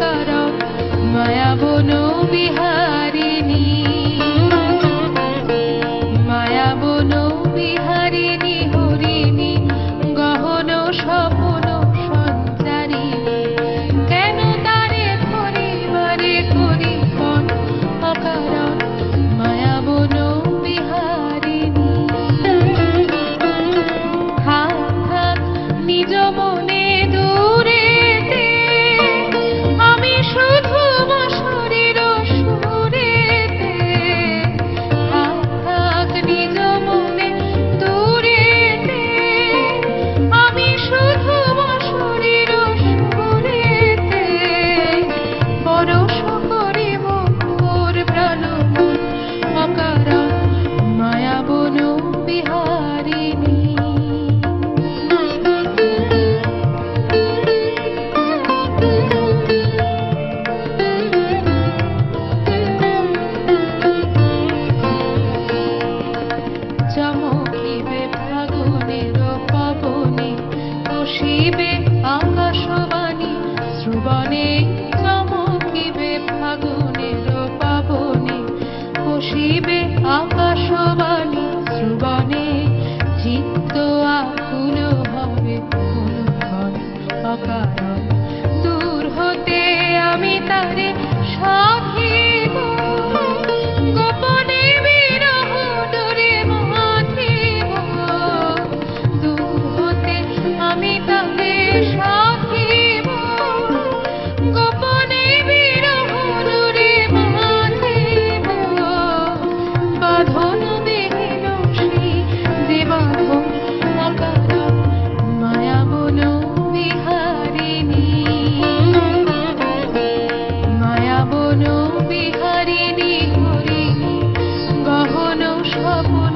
অকারণ মায়াবন বিহারিণী চমকিবে পবনে বসিবে আকাশবাণী। trouble.